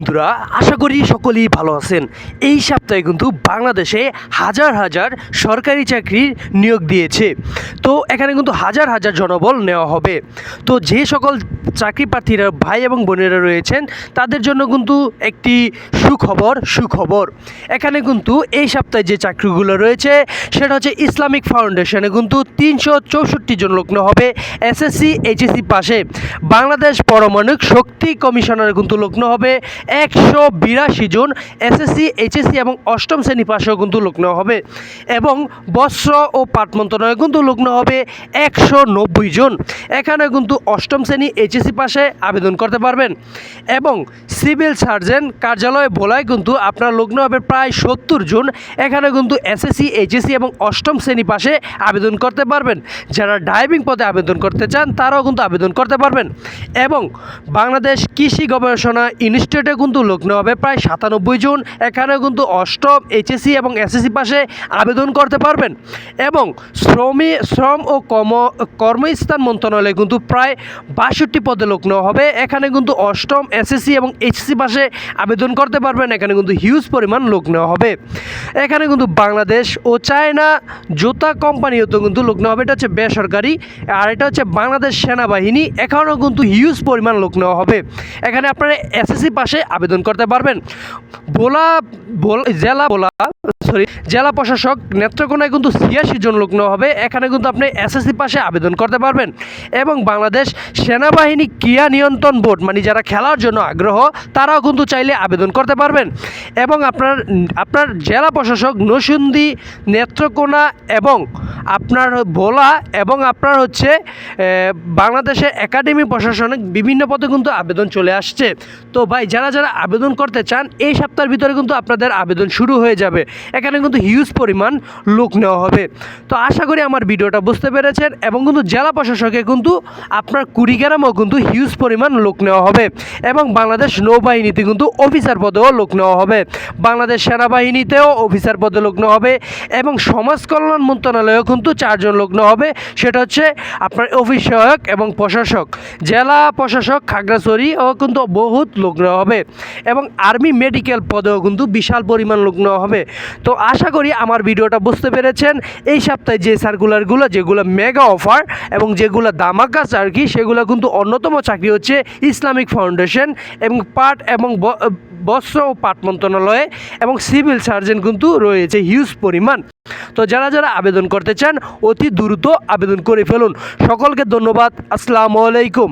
বন্ধুরা, আশা করি সকলেই ভালো আছেন। এই সপ্তাহে কিন্তু বাংলাদেশে হাজার হাজার সরকারি চাকরির নিয়োগ দিয়েছে। তো এখানে কিন্তু হাজার হাজার জনবল নেওয়া হবে। তো যে সকল চাকরি প্রার্থীরা ভাই এবং বোনেরা রয়েছেন, তাদের জন্য কিন্তু একটি সুখবর সুখবর। এখানে কিন্তু এই সপ্তাহে যে চাকরিগুলো রয়েছে, সেটা হচ্ছে ইসলামিক ফাউন্ডেশনে কিন্তু তিনশো চৌষট্টি জন নেওয়া হবে এসএসসি, এইচএসসি পাশে। বাংলাদেশ পারমাণবিক শক্তি কমিশনারে কিন্তু লগ্ন হবে একশো বিরাশি জন, এসএসসি, এইচএসসি এবং অষ্টম শ্রেণি পাশেও কিন্তু লগ্ন হবে। এবং বস্ত্র ও পাট মন্ত্রণালয়ে কিন্তু লগ্ন হবে একশো নব্বই জন। এখানে কিন্তু অষ্টম শ্রেণি এইচএসসি পাশে আবেদন করতে পারবেন। এবং সিভিল সার্জন কার্যালয়ে বলায় কিন্তু আপনার নেওয়া হবে প্রায় সত্তর জন। এখানে কিন্তু এসএসসি, এইচএসসি এবং অষ্টম শ্রেণি পাশে আবেদন করতে পারবেন। যারা ড্রাইভিং পদে আবেদন করতে চান, তারাও কিন্তু আবেদন করতে পারবেন। এবং বাংলাদেশ কৃষি গবেষণা ইনস্টিটিউটে কিন্তু নেওয়া হবে প্রায় সাতানব্বই জন। এখানে কিন্তু অষ্টম, এইচএসসি এবং এসএসসি পাশে আবেদন করতে পারবেন। এবং শ্রমী, শ্রম ও কর্ম কর্মস্থান মন্ত্রণালয়ে কিন্তু প্রায় বাষট্টি পদে লোক নেওয়া হবে। এখানে কিন্তু অষ্টম এসএসসি এবং এইচএসসি পাশে আবেদন করতে পারবেন। এখানে কিন্তু হিউজ পরিমাণ লোক নেওয়া হবে। এখানে কিন্তু বাংলাদেশ ও চায়না জুতা কোম্পানিও কিন্তু লোক নেওয়া হবে। এটা হচ্ছে বেসরকারি আর এটা হচ্ছে বাংলাদেশ সেনাবাহিনী। এখানেও কিন্তু হিউজ পরিমাণ লোক নেওয়া হবে। এখানে আপনারা এসএসসি পাশে আবেদন করতে পারবেন। ভোলা, জেলা ভোলা সরি জেলা প্রশাসক নেত্রকোনায় কিন্তু ছিয়াশি জন লোক নেওয়া হবে। এখানে কিন্তু আপনি এসএসসি পাশে আবেদন করতে পারবেন। এবং বাংলাদেশ সেনাবাহিনী ক্রিয়া নিয়ন্ত্রণ বোর্ড মানে যারা খেলার জন্য আগ্রহ, তারাও কিন্তু চাইলে আবেদন করতে পারবেন। এবং আপনার আপনার জেলা প্রশাসক নসুন্দি, নেত্রকোনা এবং আপনার ভোলা এবং আপনার হচ্ছে বাংলাদেশের একাডেমি প্রশাসনিক বিভিন্ন পদে কিন্তু আবেদন চলে আসছে। তো ভাই, যারা যারা আবেদন করতে চান, এই সপ্তাহের ভিতরে কিন্তু আপনাদের আবেদন শুরু হয়ে যাবে। এখানে কিন্তু হিউজ পরিমাণ লোক নেওয়া হবে। তো আশা করি আমার ভিডিওটা বুঝতে পেরেছেন এবং কিন্তু জেলা প্রশাসকে কিন্তু আপনার কুড়িগ্রামেও কিন্তু হিউজ পরিমাণ লোক নেওয়া হবে এবং বাংলাদেশ নৌবাহিনীতে কিন্তু অফিসার পদেও লোক নেওয়া হবে। বাংলাদেশ সেনাবাহিনীতেও অফিসার পদে লোক নেওয়া হবে এবং সমাজ কল্যাণ মন্ত্রণালয়েও কিন্তু চারজন নেওয়া হবে, সেটা হচ্ছে আপনার অফিস সহায়ক এবং প্রশাসক। জেলা প্রশাসক খাগড়াছড়িও কিন্তু বহুত নেওয়া হবে এবং আর্মি মেডিকেল পদেও কিন্তু বিশাল পরিমাণ নেওয়া হবে। তো আশা করি আমার ভিডিওটা বুঝতে পেরেছেন। এই সপ্তাহে যে সার্কুলারগুলো, যেগুলো মেগা অফার এবং যেগুলো দামাকা চাকরি, সেগুলো কিন্তু অন্যতম চাকরি হচ্ছে ইসলামিক ফাউন্ডেশন এবং পাট এবং বস্ত্র ও পাট মন্ত্রণালয়ে এবং সিভিল সার্জন কিন্তু রয়েছে। হিউজ পরিমাণ। তো যারা যারা আবেদন করতে চান, অতি দ্রুত আবেদন করে ফেলুন। সকলকে ধন্যবাদ। আসসালামু আলাইকুম।